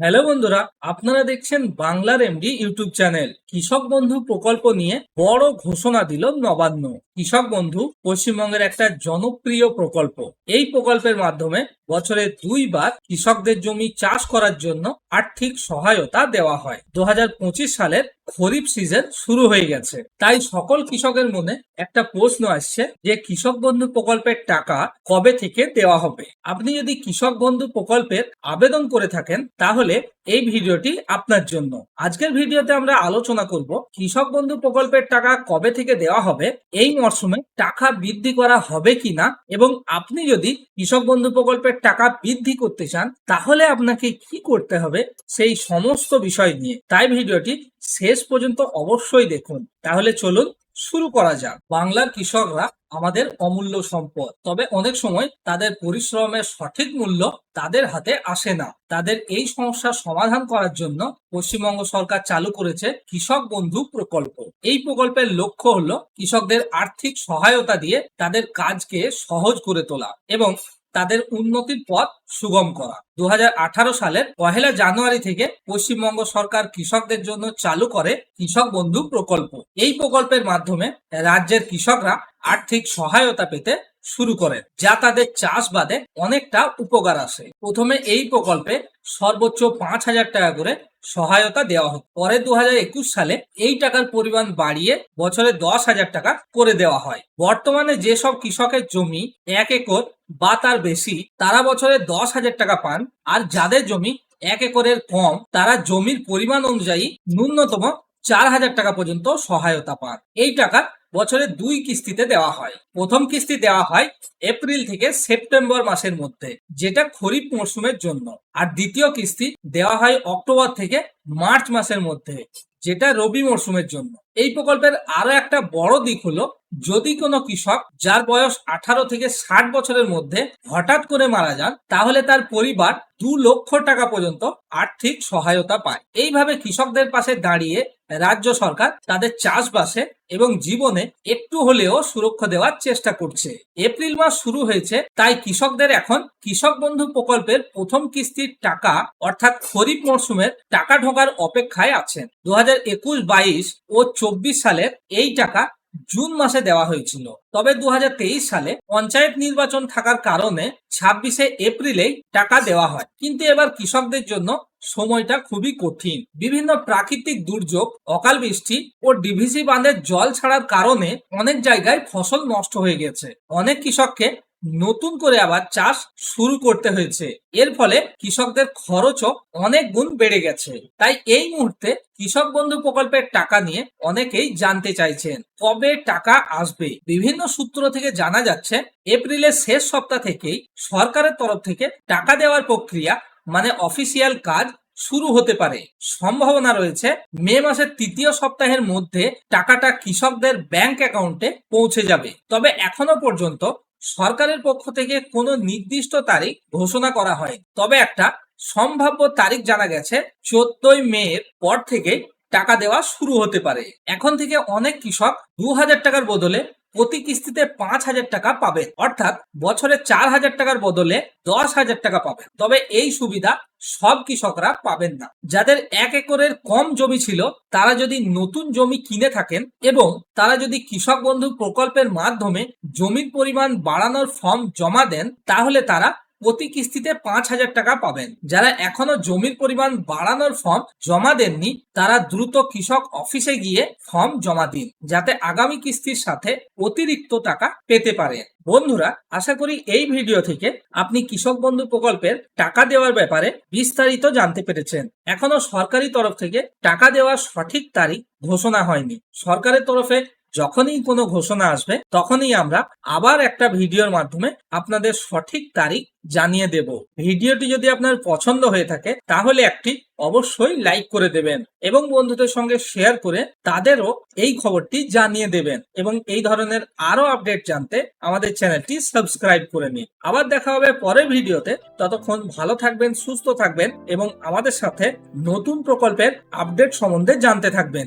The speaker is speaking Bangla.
হ্যালো বন্ধুরা, আপনারা দেখছেন বাংলার এমডি ইউটিউব চ্যানেল। কৃষক বন্ধু প্রকল্প নিয়ে বড় ঘোষণা দিল নবান্ন। কৃষক বন্ধু, পশ্চিমবঙ্গের একটা জনপ্রিয় প্রকল্প। এই প্রকল্পের মাধ্যমে বছরে দুইবার কৃষকদের জমি চাষ করার জন্য আর্থিক সহায়তা দেওয়া হয়। দু হাজার পঁচিশ সালের খরিফ সিজন শুরু হয়ে গেছে। তাই সকল কৃষকের মনে একটা প্রশ্ন আসছে যে কৃষক বন্ধু প্রকল্পের টাকা কবে থেকে দেওয়া হবে? আপনি যদি কৃষক বন্ধু প্রকল্পের আবেদন করে থাকেন, তাহলে এই ভিডিওটি আপনার জন্য। আজকের ভিডিওতে আমরা আলোচনা করব কৃষক বন্ধু প্রকল্পের টাকা কবে থেকে দেওয়া হবে, এই মরশুমে টাকা বৃদ্ধি করা হবে কিনা, এবং আপনি যদি কৃষক বন্ধু প্রকল্পের টাকা বৃদ্ধি করতে চান, তাহলে আপনাকে কি করতে হবে সেই সমস্ত বিষয় নিয়ে। তাই ভিডিওটি শেষ পর্যন্ত অবশ্যই দেখুন। তাহলে চলুন শুরু করা যাক। বাংলার কৃষকরা আমাদের অমূল্য সম্পদ। তবে অনেক সময় তাদের পরিশ্রমের সঠিক মূল্য তাদের হাতে আসে না। তাদের এই সমস্যার সমাধান করার জন্য পশ্চিমবঙ্গ সরকার চালু করেছে কৃষক বন্ধু প্রকল্প। এই প্রকল্পের লক্ষ্য হলো কৃষকদের আর্থিক সহায়তা দিয়ে তাদের কাজকে সহজ করে তোলা এবং তাদের উন্নতির পথ সুগম করা। দু হাজার আঠারো সালের পহেলা জানুয়ারি থেকে পশ্চিমবঙ্গ সরকার কৃষকদের জন্য চালু করে কৃষক বন্ধু প্রকল্প। এই প্রকল্পের মাধ্যমে রাজ্যের কৃষকরা আর্থিক সহায়তা পেতে শুরু করেন যা তাদের চাষবাদে অনেকটা উপকার আসে। প্রথমে এই প্রকল্পে সর্বোচ্চ পাঁচ হাজার টাকা করে সহায়তা দেওয়া হয় পরে দু হাজার একুশ সালে এই টাকার পরিমাণ বাড়িয়ে বছরে দশ হাজার টাকা করে দেওয়া হয়। বর্তমানে যেসব কৃষকের জমি এক একর বা তার বেশি, তারা বছরে দশ হাজার টাকা পান। আর যাদের জমি এক একরের কম, তারা জমির পরিমাণ অনুযায়ী ন্যূনতম চার হাজার টাকা পর্যন্ত সহায়তা পান। এই টাকা বছরে দুই কিস্তিতে দেওয়া হয়। প্রথম কিস্তি দেওয়া হয় এপ্রিল থেকে সেপ্টেম্বর মাসের মধ্যে, যেটা খরিফ মরশুমের জন্য। আর দ্বিতীয় কিস্তি দেওয়া হয় অক্টোবর থেকে মার্চ মাসের মধ্যে, যেটা রবি মরশুমের জন্য। এই প্রকল্পের আরও একটা বড় দিক হলো যদি কোনো কৃষক যার বয়স আঠারো থেকে ষাট বছরের মধ্যে হঠাৎ করে মারা যান, তাহলে তার পরিবার দু লক্ষ টাকা পর্যন্ত আর্থিক সহায়তা পায়। এইভাবে কৃষকদের পাশে দাঁড়িয়ে রাজ্য সরকার তাদের চাষবাসে এবং জীবনে একটু হলেও সুরক্ষা দেওয়ার চেষ্টা করছে। এপ্রিল মাস শুরু হয়েছে, তাই কৃষকদের এখন কৃষক বন্ধু প্রকল্পের প্রথম কিস্তির টাকা, অর্থাৎ খরিফ মরশুমের টাকা ঢোকার অপেক্ষায় আছেন। দু হাজার একুশ বাইশ ও চব্বিশ সালের এই টাকা জুন মাসে দেওয়া হয়েছিল। তবে দুই হাজার তেইশ সালে পঞ্চায়েত নির্বাচন থাকার কারণে ছাব্বিশে এপ্রিলেই টাকা দেওয়া হয়। কিন্তু এবার কৃষকদের জন্য সময়টা খুবই কঠিন। বিভিন্ন প্রাকৃতিক দুর্যোগ, অকাল বৃষ্টি ও ডিভিসি বাঁধের জল ছাড়ার কারণে অনেক জায়গায় ফসল নষ্ট হয়ে গেছে। অনেক কৃষককে নতুন করে আবার চাষ শুরু করতে হয়েছে। এর ফলে কৃষকদের খরচও অনেক গুণ বেড়ে গেছে। তাই এই মুহূর্তে কৃষক বন্ধু প্রকল্পের টাকা নিয়ে অনেকেই জানতে চাইছেন, কবে টাকা আসবে? বিভিন্ন সূত্র থেকে জানা যাচ্ছে, এপ্রিলের শেষ সপ্তাহ থেকেই সরকারের তরফ থেকে টাকা দেওয়ার প্রক্রিয়া মানে অফিসিয়াল কাজ, শুরু হতে পারে। সম্ভাবনা রয়েছে, মে মাসের তৃতীয় সপ্তাহের মধ্যে টাকাটা কৃষকদের ব্যাংক অ্যাকাউন্টে পৌঁছে যাবে। তবে এখনও পর্যন্ত সরকারের পক্ষ থেকে কোনো নির্দিষ্ট তারিখ ঘোষণা করা হয়। তবে একটা সম্ভাব্য তারিখ জানা গেছে, চোদ্দই মে পর থেকে টাকা দেওয়া শুরু হতে পারে। এখন থেকে অনেক কৃষক দু হাজার টাকার বদলে প্রতি কিস্তিতে পাঁচ হাজার টাকা পাবেন। অর্থাৎ বছরে চার হাজার টাকার বদলে দশ হাজার টাকা পাবেন। তবে এই সুবিধা সব কৃষকরা পাবেন না। যাদের এক একরের কম জমি ছিল, তারা যদি নতুন জমি কিনে থাকেন এবং তারা যদি কৃষক বন্ধু প্রকল্পের মাধ্যমে জমির পরিমাণ বাড়ানোর ফর্ম জমা দেন, তাহলে তারা প্রতি কিস্তিতে পাঁচ হাজার টাকা পাবেন। যারা এখনও জমির পরিমাণ বাড়ানোর ফর্ম জমা দেননি, তারা দ্রুত কৃষক অফিসে গিয়ে ফর্ম জমা দিন, যাতে আগামী কিস্তির সাথে অতিরিক্ত টাকা পেতে পারেন বন্ধুরা, আশা করি এই ভিডিও থেকে আপনি কৃষক বন্ধু প্রকল্পের টাকা দেওয়ার ব্যাপারে বিস্তারিত জানতে পেরেছেন। এখনও সরকারি তরফ থেকে টাকা দেওয়ার সঠিক তারিখ ঘোষণা হয়নি। সরকারের তরফে যখনই কোনো ঘোষণা আসবে, তখনই আমরা আবার একটা ভিডিওর মাধ্যমে আপনাদের সঠিক তারিখ জানিয়ে দেব। ভিডিওটি যদি আপনার পছন্দ হয়ে থাকে, তাহলে একটি অবশ্যই লাইক করে দেবেন এবং বন্ধুদের সঙ্গে শেয়ার করে তাদেরও এই খবরটি জানিয়ে দেবেন এবং এই ধরনের আরও আপডেট জানতে আমাদের চ্যানেলটি সাবস্ক্রাইব করে নিন। আবার দেখা হবে পরের ভিডিওতে। ততক্ষণ ভালো থাকবেন, সুস্থ থাকবেন এবং আমাদের সাথে নতুন প্রকল্পের আপডেট সম্বন্ধে জানতে থাকবেন।